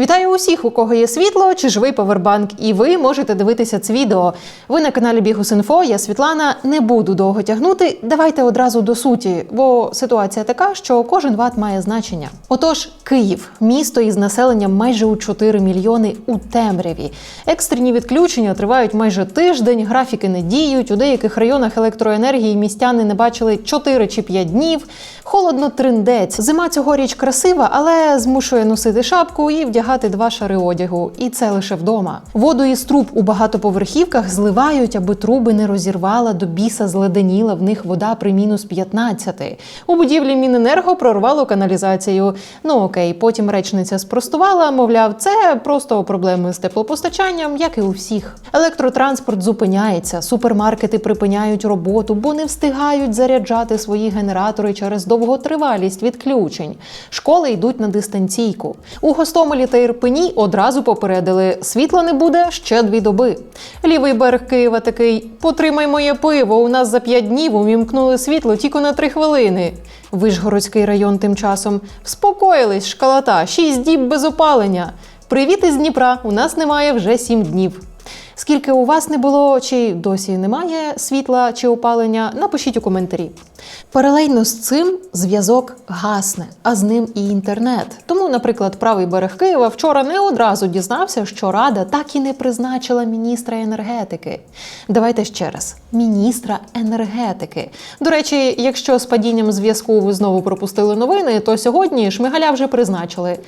Вітаю усіх, у кого є світло чи живий повербанк, і ви можете дивитися це відео. Ви на каналі Бігус.Інфо, я Світлана. Не буду довго тягнути. Давайте одразу до суті, бо ситуація така, що кожен ват має значення. Отож, Київ, місто із населенням майже у 4 мільйони у темряві. Екстрені відключення тривають майже тиждень, графіки не діють. У деяких районах електроенергії містяни не бачили 4 чи 5 днів. Холодно триндець. Зима цьогоріч красива, але змушує носити шапку і вдягати два шари одягу. І це лише вдома. Воду із труб у багатоповерхівках зливають, аби труби не розірвала до біса, зледеніла в них вода при мінус 15. У будівлі Міненерго прорвало каналізацію. Ну окей, потім речниця спростувала, мовляв, це просто проблеми з теплопостачанням, як і у всіх. Електротранспорт зупиняється, супермаркети припиняють роботу, бо не встигають заряджати свої генератори через довготривалість відключень. Школи йдуть на дистанційку. У Гостомелі та Ірпені одразу попередили: світла не буде ще дві доби. Лівий берег Києва такий: потримай моє пиво. У нас за п'ять днів увімкнули світло тільки на три хвилини. Вишгородський район тим часом вспокоїлись, шкалата, шість діб без опалення. Привіт із Дніпра. У нас немає вже сім днів. Скільки у вас не було, чи досі немає світла чи опалення, напишіть у коментарі. Паралельно з цим зв'язок гасне, а з ним і інтернет. Тому, наприклад, правий берег Києва вчора не одразу дізнався, що Рада так і не призначила міністра енергетики. Давайте ще раз: міністра енергетики. До речі, якщо з падінням зв'язку ви знову пропустили новини, то сьогодні Шмигаля вже призначили.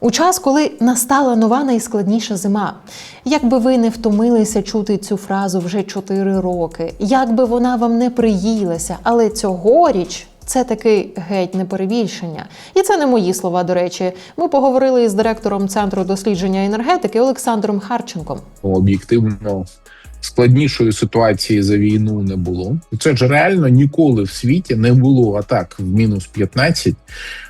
У час, коли настала нова найскладніша зима, як би ви не втомилися чути цю фразу вже 4 роки, як би вона вам не приїлася, але цьогоріч це таки геть не перебільшення. І це не мої слова, до речі. Ми поговорили із директором центру дослідження енергетики Олександром Харченком. об'єктивно складнішої ситуації за війну не було. Це ж реально ніколи в світі не було атак в мінус 15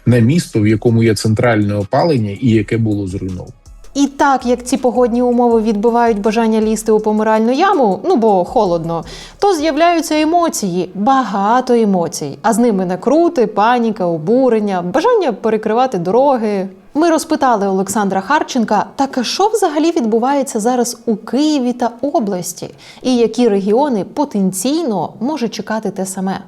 на місто, в якому є центральне опалення, і яке було зруйновано. І так як ці погодні умови відбивають бажання лізти у помиральну яму, ну бо холодно, то з'являються емоції, багато емоцій, а з ними накрути, паніка, обурення, бажання перекривати дороги. Ми розпитали Олександра Харченка, так що взагалі відбувається зараз у Києві та області, і які регіони потенційно може чекати те саме.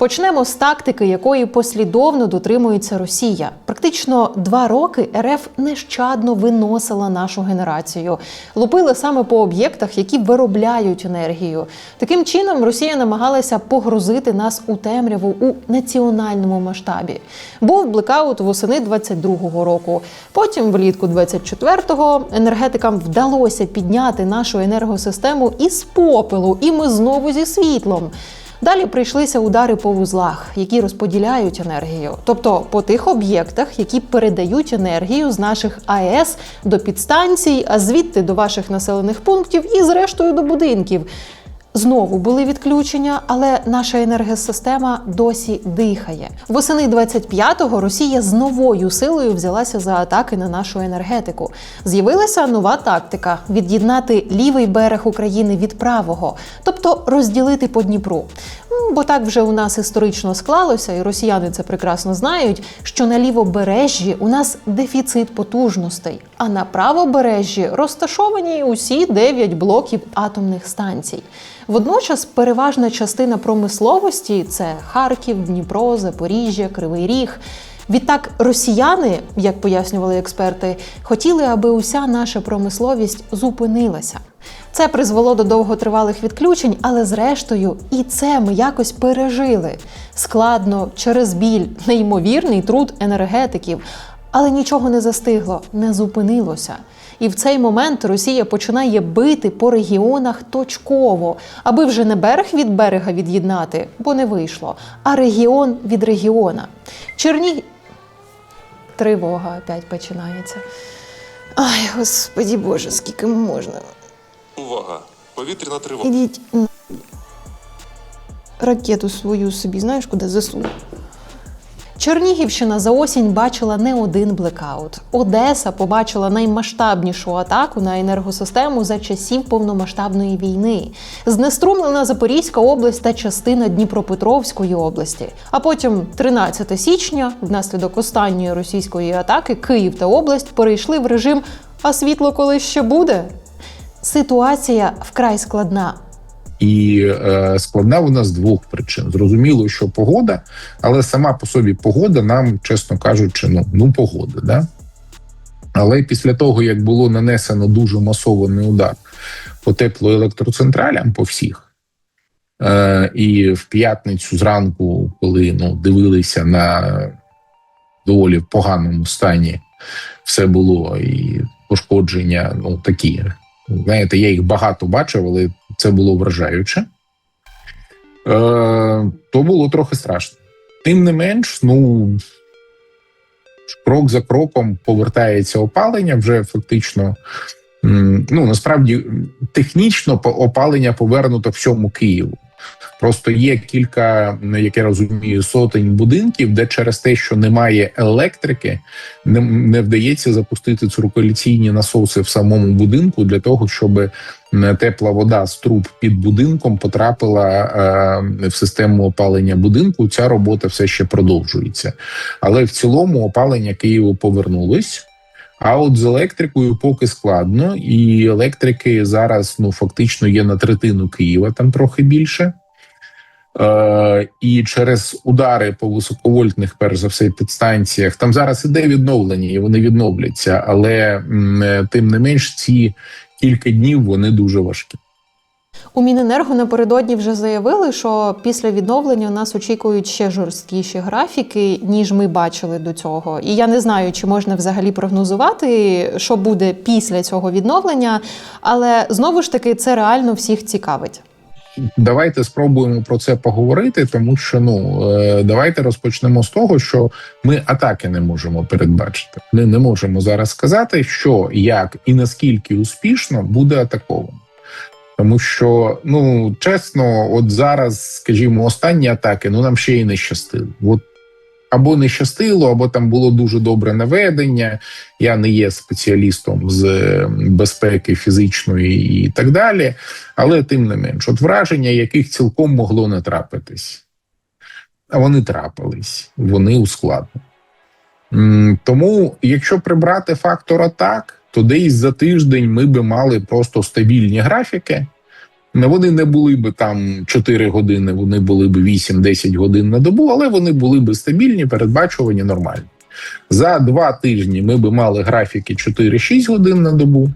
Почнемо з тактики, якої послідовно дотримується Росія. Практично два роки РФ нещадно виносила нашу генерацію, лупили саме по об'єктах, які виробляють енергію. Таким чином Росія намагалася погрузити нас у темряву у національному масштабі. Був блекаут восени 22-го року. Потім, влітку 24-го, енергетикам вдалося підняти нашу енергосистему із попелу, і ми знову зі світлом. Далі прийшлися удари по вузлах, які розподіляють енергію, тобто по тих об'єктах, які передають енергію з наших АЕС до підстанцій, а звідти до ваших населених пунктів і зрештою до будинків. Знову були відключення, але наша енергосистема досі дихає. Восени 25-го Росія з новою силою взялася за атаки на нашу енергетику. З'явилася нова тактика від'єднати лівий берег України від правого, тобто розділити по Дніпру. Бо так вже у нас історично склалося, і росіяни це прекрасно знають, що на лівобережжі у нас дефіцит потужностей, а на правобережжі розташовані усі 9 блоків атомних станцій. Водночас переважна частина промисловості це Харків, Дніпро, Запоріжжя, Кривий Ріг. Відтак, росіяни, як пояснювали експерти, хотіли, аби уся наша промисловість зупинилася. Це призвело до довготривалих відключень, але зрештою і це ми якось пережили. Складно, через біль, неймовірний труд енергетиків. Але нічого не застигло, не зупинилося. І в цей момент Росія починає бити по регіонах точково, аби вже не берег від берега від'єднати, бо не вийшло, а регіон від регіона. Черні... Тривога опять починається. Ай, господі Боже, скільки можна. Увага! Повітряна тривога. Ідіть ракету свою собі, знаєш, куди засуну. Чернігівщина за осінь бачила не один блекаут. Одеса побачила наймасштабнішу атаку на енергосистему за часів повномасштабної війни. Знеструмлена Запорізька область та частина Дніпропетровської області. А потім, 13 січня, внаслідок останньої російської атаки, Київ та область перейшли в режим А світло коли ще буде? Ситуація вкрай складна. І е, складна вона з двох причин. Зрозуміло, що погода, але сама по собі погода нам, чесно кажучи, ну, ну погода. Да? Але після того, як було нанесено дуже масований удар по теплоелектроцентралям по всіх, е, і в п'ятницю зранку, коли ну, дивилися на доволі поганому стані, все було і пошкодження, ну такі. Знаєте, я їх багато бачив, але це було вражаюче. Е, то було трохи страшно. Тим не менш, ну крок за кроком повертається опалення вже фактично. Ну насправді технічно опалення повернуто всьому Києву. Просто є кілька, як я розумію, сотень будинків, де через те, що немає електрики, не, не вдається запустити циркуляційні насоси в самому будинку для того, щоб тепла вода з труб під будинком потрапила е, в систему опалення будинку. Ця робота все ще продовжується. Але в цілому опалення Києву повернулось. А от з електрикою поки складно, і електрики зараз ну фактично є на третину Києва, там трохи більше. Е, і через удари по високовольтних, перш за все, підстанціях, там зараз іде відновлення, і вони відновляться, але тим не менш ці кілька днів вони дуже важкі. У Міненерго напередодні вже заявили, що після відновлення нас очікують ще жорсткіші графіки, ніж ми бачили до цього. І я не знаю, чи можна взагалі прогнозувати, що буде після цього відновлення, але знову ж таки це реально всіх цікавить. Давайте спробуємо про це поговорити, тому що ну е, давайте розпочнемо з того, що ми атаки не можемо передбачити. Ми не можемо зараз сказати, що як і наскільки успішно буде атаковано. Тому що, ну чесно, от зараз, скажімо, останні атаки, ну нам ще й не щастило. От або не щастило, або там було дуже добре наведення. Я не є спеціалістом з е, безпеки фізичної і так далі. Але тим не менш, от враження, яких цілком могло не трапитись. А вони трапились, вони ускладнені. Тому, якщо прибрати фактор атак, то десь за тиждень ми би мали просто стабільні графіки. Вони не були би там 4 години, вони були б 8-10 годин на добу, але вони були б стабільні, передбачувані, нормальні. За два тижні ми би мали графіки 4-6 годин на добу.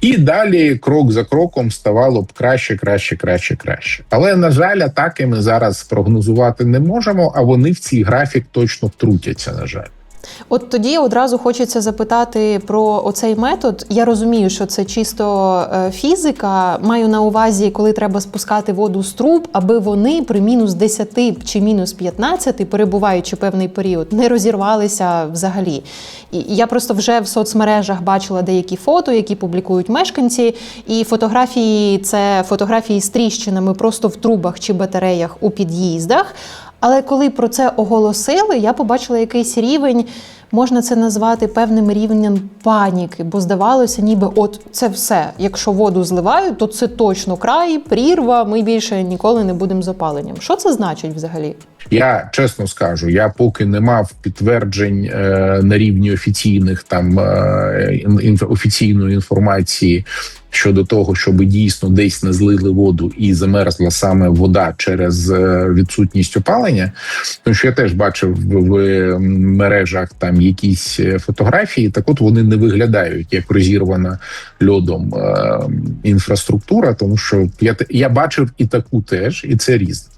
І далі крок за кроком ставало б краще, краще, краще, краще. Але на жаль, атаки ми зараз прогнозувати не можемо, а вони в цей графік точно втрутяться. На жаль. От тоді одразу хочеться запитати про оцей метод. Я розумію, що це чисто е, фізика. Маю на увазі, коли треба спускати воду з труб, аби вони при мінус 10 чи мінус 15, перебуваючи певний період, не розірвалися взагалі. Я просто вже в соцмережах бачила деякі фото, які публікують мешканці, і фотографії це фотографії з тріщинами просто в трубах чи батареях у під'їздах. Але коли про це оголосили, я побачила якийсь рівень, можна це назвати певним рівнем паніки, бо здавалося, ніби от це все. Якщо воду зливають, то це точно край, прірва. Ми більше ніколи не будемо з опаленням. Що це значить взагалі? Я чесно скажу, я поки не мав підтверджень е, на рівні офіційних там е, ін, офіційної інформації щодо того, щоб дійсно десь не злили воду і замерзла саме вода через е, відсутність опалення. Тому що я теж бачив в мережах там якісь фотографії. Так, от вони не виглядають як розірвана льодом е, інфраструктура, тому що я я бачив і таку теж, і це різне.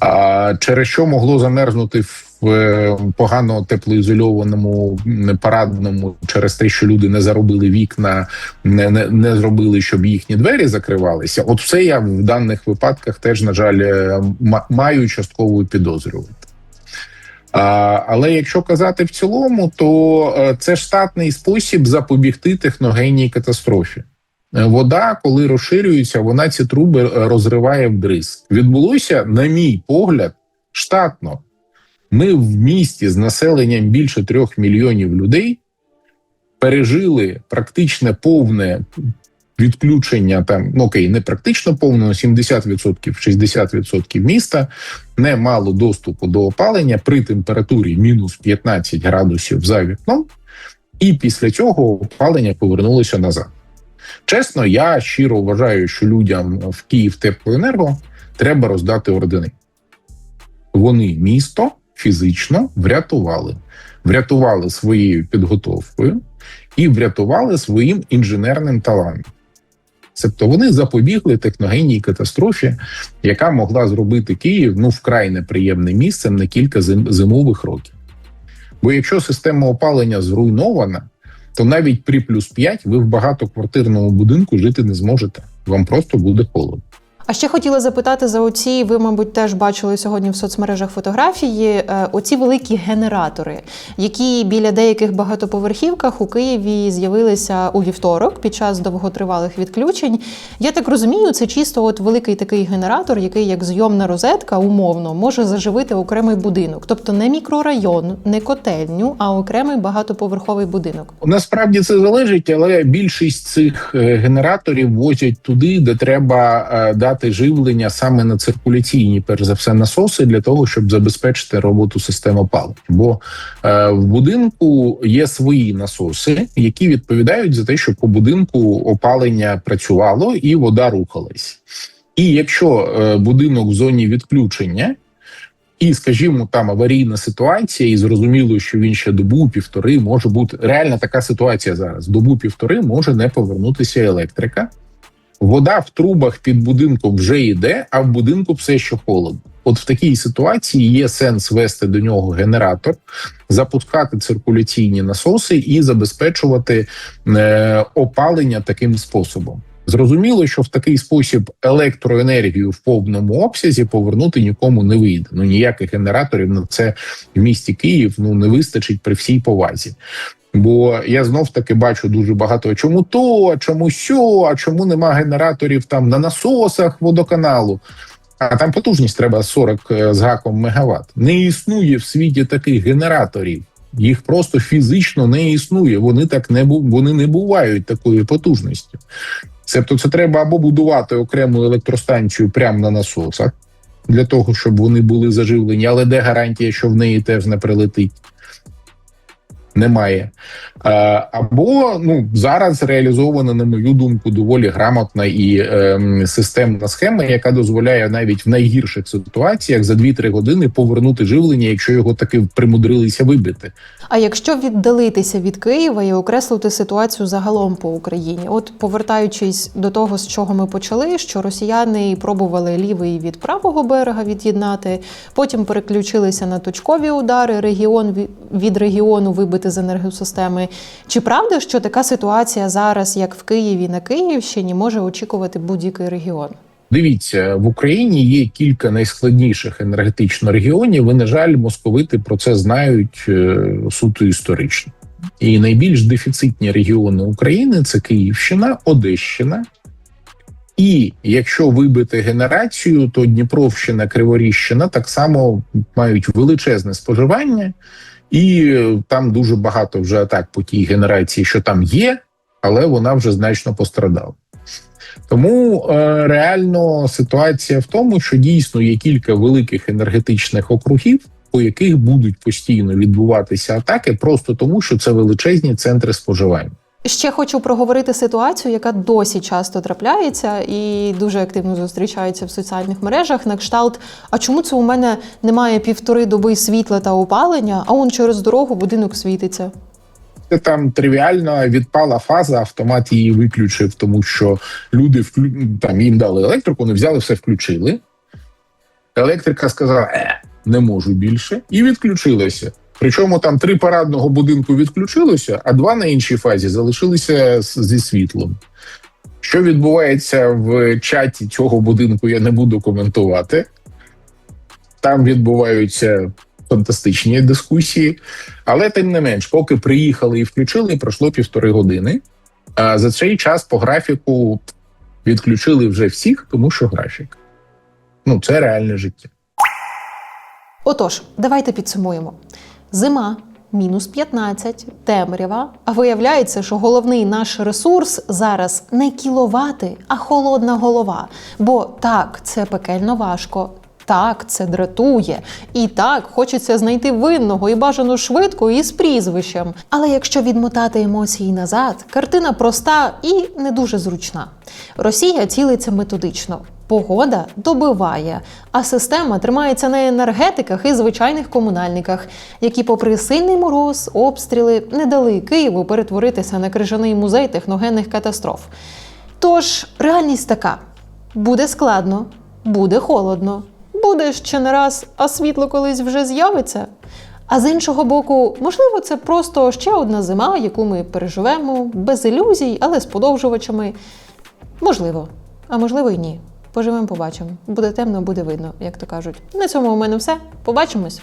А через що могло замерзнути в е, погано теплоізольованому парадному через те, що люди не заробили вікна, не, не, не зробили, щоб їхні двері закривалися. От все я в даних випадках теж, на жаль, е, ма- маю частково підозрювати. Але якщо казати в цілому, то е, це штатний спосіб запобігти техногенній катастрофі. Е, Вода, коли розширюється, вона ці труби е, розриває вдризг. Відбулося, на мій погляд, штатно. Ми в місті з населенням більше трьох мільйонів людей пережили практично повне відключення там, ну окей, не практично повне, 70%, 60% міста не мало доступу до опалення при температурі мінус 15 градусів за вікном, і після цього опалення повернулося назад. Чесно, я щиро вважаю, що людям в Київ теплоенерго треба роздати ордени. Вони місто фізично врятували, врятували своєю підготовкою і врятували своїм інженерним талантом. Тобто вони запобігли техногенній катастрофі, яка могла зробити Київ ну вкрай неприємним місцем на кілька зимових років. Бо якщо система опалення зруйнована, то навіть при плюс 5 ви в багатоквартирному будинку жити не зможете. Вам просто буде холодно. А ще хотіла запитати за оці, ви, мабуть, теж бачили сьогодні в соцмережах фотографії. е, Оці великі генератори, які біля деяких багатоповерхівках у Києві з'явилися у вівторок під час довготривалих відключень. Я так розумію, це чисто от великий такий генератор, який як зйомна розетка, умовно, може заживити окремий будинок, тобто не мікрорайон, не котельню, а окремий багатоповерховий будинок. Насправді це залежить, але більшість цих е, генераторів возять туди, де треба е, дати живлення саме на циркуляційні, перш за все, насоси для того, щоб забезпечити роботу системи опалення. Бо е, в будинку є свої насоси, які відповідають за те, щоб по будинку опалення працювало і вода рухалась. І якщо е, будинок в зоні відключення. І, скажімо, там аварійна ситуація, і зрозуміло, що він ще добу півтори може бути реальна така ситуація зараз. Добу півтори може не повернутися електрика. Вода в трубах під будинком вже йде, а в будинку все ще холодно. От в такій ситуації є сенс вести до нього генератор, запускати циркуляційні насоси і забезпечувати е, опалення таким способом. Зрозуміло, що в такий спосіб електроенергію в повному обсязі повернути нікому не вийде. Ну ніяких генераторів на це в місті Київ ну не вистачить при всій повазі. Бо я знов таки бачу дуже багато чому то, а чому сьо, а чому нема генераторів там на насосах водоканалу. А там потужність треба 40 з гаком мегаватт. Не існує в світі таких генераторів. Їх просто фізично не існує. Вони так не бу- вони не бувають такою потужністю. Тобто, це треба або будувати окрему електростанцію прямо на насосах для того, щоб вони були заживлені, але де гарантія, що в неї теж не прилетить? Немає. Е, Або ну зараз реалізована, на мою думку, доволі грамотна і ем, системна схема, яка дозволяє навіть в найгірших ситуаціях за 2-3 години повернути живлення, якщо його таки примудрилися вибити. А якщо віддалитися від Києва і окреслити ситуацію загалом по Україні, от повертаючись до того, з чого ми почали, що росіяни пробували лівий від правого берега від'єднати, потім переключилися на точкові удари, регіон від регіону вибити з енергосистеми. Чи правда, що така ситуація зараз, як в Києві на Київщині, може очікувати будь-який регіон? Дивіться, в Україні є кілька найскладніших енергетично регіонів. І, на жаль, московити про це знають е, суто історично. І найбільш дефіцитні регіони України це Київщина, Одещина. І якщо вибити генерацію, то Дніпровщина, Криворіжщина так само мають величезне споживання, і е, там дуже багато вже атак по тій генерації, що там є, але вона вже значно пострадала. Тому е, реально ситуація в тому, що дійсно є кілька великих енергетичних округів, по яких будуть постійно відбуватися атаки, просто тому, що це величезні центри споживання. Ще хочу проговорити ситуацію, яка досі часто трапляється і дуже активно зустрічається в соціальних мережах. На кшталт, а чому це у мене немає півтори доби світла та опалення, а он через дорогу будинок світиться? Це там тривіально відпала фаза, автомат її виключив, тому що люди вклю... там їм дали електрику, вони взяли все, включили. Електрика сказала: е, не можу більше, і відключилася. Причому там три парадного будинку відключилося, а два на іншій фазі залишилися зі світлом. Що відбувається в чаті цього будинку, я не буду коментувати. Там відбуваються фантастичні дискусії. Але тим не менш, поки приїхали і включили, пройшло півтори години. А за цей час по графіку відключили вже всіх, тому що графік. Ну, це реальне життя. Отож, давайте підсумуємо: зима. Мінус 15, темрява. А виявляється, що головний наш ресурс зараз не кіловати, а холодна голова. Бо так, це пекельно важко. Так, це дратує. І так, хочеться знайти винного і бажано швидко і з прізвищем. Але якщо відмотати емоції назад, картина проста і не дуже зручна. Росія цілиться методично. Погода добиває, а система тримається на енергетиках і звичайних комунальниках, які, попри сильний мороз, обстріли, не дали Києву перетворитися на крижаний музей техногенних катастроф. Тож реальність така: буде складно, буде холодно, буде ще не раз, а світло колись вже з'явиться. А з іншого боку, можливо, це просто ще одна зима, яку ми переживемо без ілюзій, але з подовжувачами. Можливо, а можливо й ні. Поживемо, побачимо. Буде темно, буде видно, як то кажуть. На цьому у мене все. Побачимось.